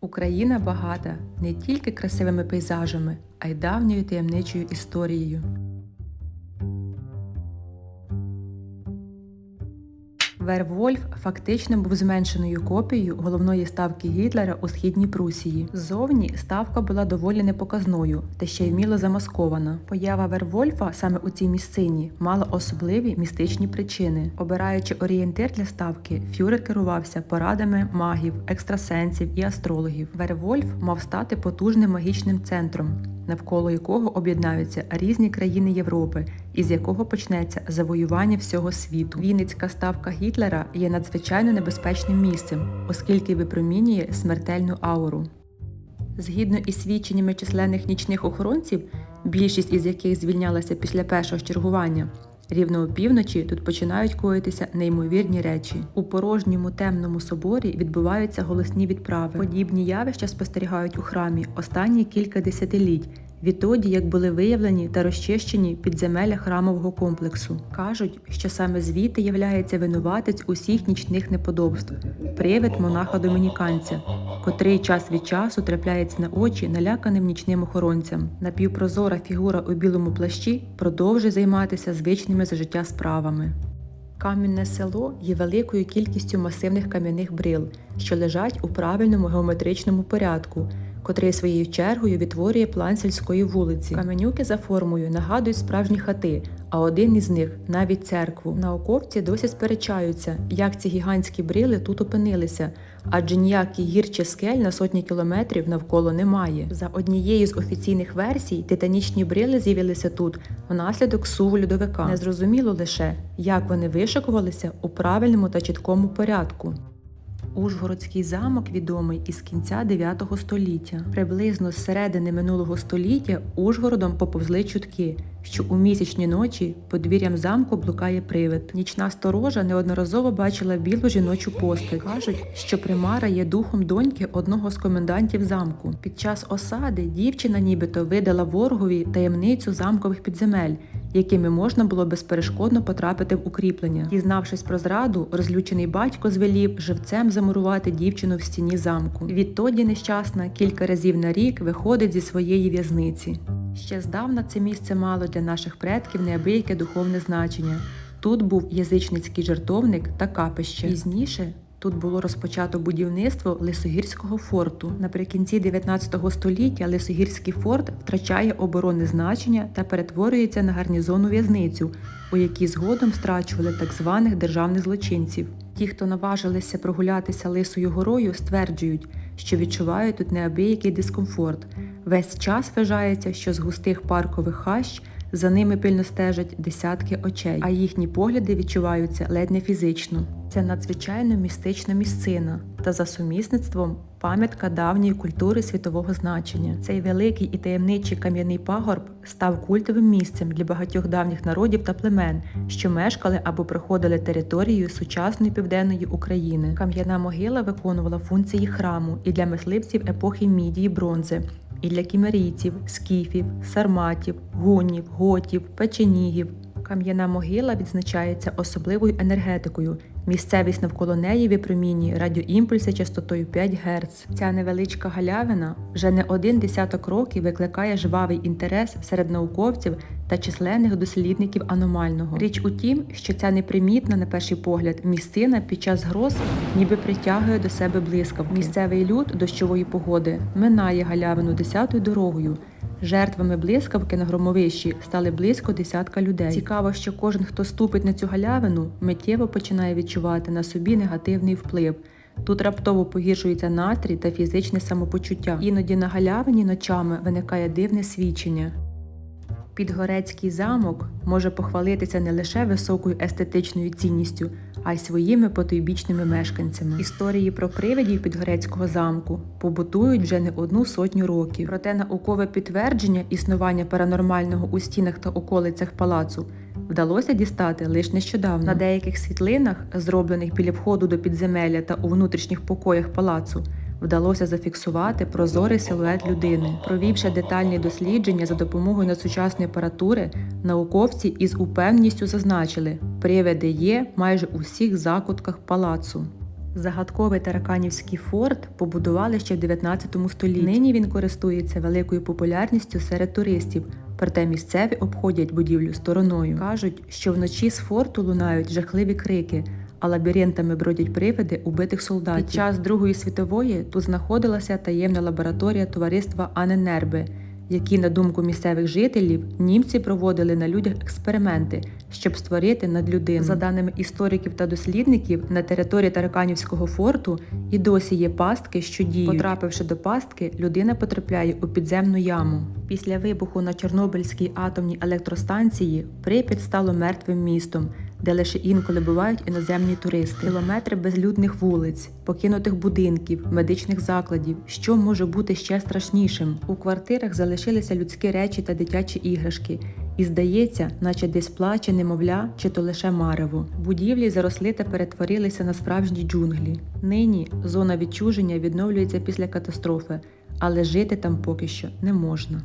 Україна багата не тільки красивими пейзажами, а й давньою таємничою історією. Вервольф фактично був зменшеною копією головної ставки Гітлера у східній Прусії. Ззовні ставка була доволі непоказною та ще й вміло замаскована. Поява Вервольфа саме у цій місцині мала особливі містичні причини. Обираючи орієнтир для ставки, фюрер керувався порадами магів, екстрасенсів і астрологів. Вервольф мав стати потужним магічним центром, навколо якого об'єднаються різні країни Європи, із якого почнеться завоювання всього світу. Вінницька ставка Гітлера є надзвичайно небезпечним місцем, оскільки випромінює смертельну ауру. Згідно із свідченнями численних нічних охоронців, більшість із яких звільнялася після першого чергування, рівно опівночі тут починають коїтися неймовірні речі. У порожньому темному соборі відбуваються голосні відправи. Подібні явища спостерігають у храмі останні кілька десятиліть. Відтоді, як були виявлені та розчищені підземелля храмового комплексу, кажуть, що саме звідти являється винуватець усіх нічних неподобств, привид монаха-домініканця, котрий час від часу трапляється на очі наляканим нічним охоронцям. Напівпрозора фігура у білому плащі продовжує займатися звичними за життя справами. Кам'яне село є великою кількістю масивних кам'яних брил, що лежать у правильному геометричному порядку, котрий своєю чергою відтворює план сільської вулиці. Каменюки за формою нагадують справжні хати, а один із них навіть церкву. Науковці досі сперечаються, як ці гігантські брили тут опинилися, адже ніяких гір чи скель на сотні кілометрів навколо немає. За однією з офіційних версій, титанічні брили з'явилися тут внаслідок суву льодовика. Незрозуміло лише, як вони вишикувалися у правильному та чіткому порядку. Ужгородський замок відомий із кінця 9 століття. Приблизно з середини минулого століття Ужгородом поповзли чутки, що у місячні ночі подвір'ям замку блукає привид. Нічна сторожа неодноразово бачила білу жіночу постать. Кажуть, що примара є духом доньки одного з комендантів замку. Під час осади дівчина нібито видала ворогові таємницю замкових підземель, якими можна було безперешкодно потрапити в укріплення. Дізнавшись про зраду, розлючений батько звелів живцем замурувати дівчину в стіні замку. Відтоді нещасна кілька разів на рік виходить зі своєї в'язниці. Ще здавна це місце мало для наших предків неабияке духовне значення. Тут був язичницький жертовник та капище. Пізніше Тут було розпочато будівництво Лисогірського форту. Наприкінці 19 століття Лисогірський форт втрачає оборонне значення та перетворюється на гарнізонну в'язницю, у якій згодом страчували так званих державних злочинців. Ті, хто наважилися прогулятися Лисою горою, стверджують, що відчувають тут неабиякий дискомфорт. Весь час вважається, що з густих паркових хащ за ними пильно стежать десятки очей, а їхні погляди відчуваються ледь не фізично. Це надзвичайно містична місцина та за сумісництвом пам'ятка давньої культури світового значення. Цей великий і таємничий кам'яний пагорб став культовим місцем для багатьох давніх народів та племен, що мешкали або проходили територією сучасної південної України. Кам'яна могила виконувала функції храму і для мисливців епохи мідії бронзи і для кімерійців, скіфів, сарматів, гунів, готів, печенігів. Кам'яна могила відзначається особливою енергетикою. Місцевість навколо неї випромінює радіоімпульси частотою 5 Гц. Ця невеличка галявина вже не один десяток років викликає жвавий інтерес серед науковців та численних дослідників аномального. Річ у тім, що ця непримітна, на перший погляд, місцина під час гроз ніби притягує до себе блискавку. Місцевий люд дощової погоди минає галявину десятою дорогою. Жертвами блискавки на громовищі стали близько десятка людей. Цікаво, що кожен, хто ступить на цю галявину, миттєво починає відчувати на собі негативний вплив. Тут раптово погіршується настрій та фізичне самопочуття. Іноді на галявині ночами виникає дивне свідчення. Підгорецький замок може похвалитися не лише високою естетичною цінністю, а й своїми потойбічними мешканцями. Історії про привидів Підгорецького замку побутують вже не одну сотню років. Проте наукове підтвердження існування паранормального у стінах та околицях палацу вдалося дістати лише нещодавно. На деяких світлинах, зроблених біля входу до підземелля та у внутрішніх покоях палацу, вдалося зафіксувати прозорий силует людини. Провівши детальні дослідження за допомогою надсучасної апаратури, науковці із упевненістю зазначили, привиди є майже у всіх закутках палацу. Загадковий тараканівський форт побудували ще в 19 столітті. Нині він користується великою популярністю серед туристів, проте місцеві обходять будівлю стороною. Кажуть, що вночі з форту лунають жахливі крики, а лабіринтами бродять привиди убитих солдатів. Під час Другої світової тут знаходилася таємна лабораторія товариства Аненерби, які, на думку місцевих жителів, німці проводили на людях експерименти, щоб створити надлюдину. За даними істориків та дослідників, на території Тараканівського форту і досі є пастки, що діють. Потрапивши до пастки, людина потрапляє у підземну яму. Після вибуху на Чорнобильській атомній електростанції Прип'ять стало мертвим містом, де лише інколи бувають іноземні туристи. Кілометри безлюдних вулиць, покинутих будинків, медичних закладів. Що може бути ще страшнішим? У квартирах залишилися людські речі та дитячі іграшки. І здається, наче десь плаче немовля чи то лише марево. Будівлі заросли та перетворилися на справжні джунглі. Нині зона відчуження відновлюється після катастрофи, але жити там поки що не можна.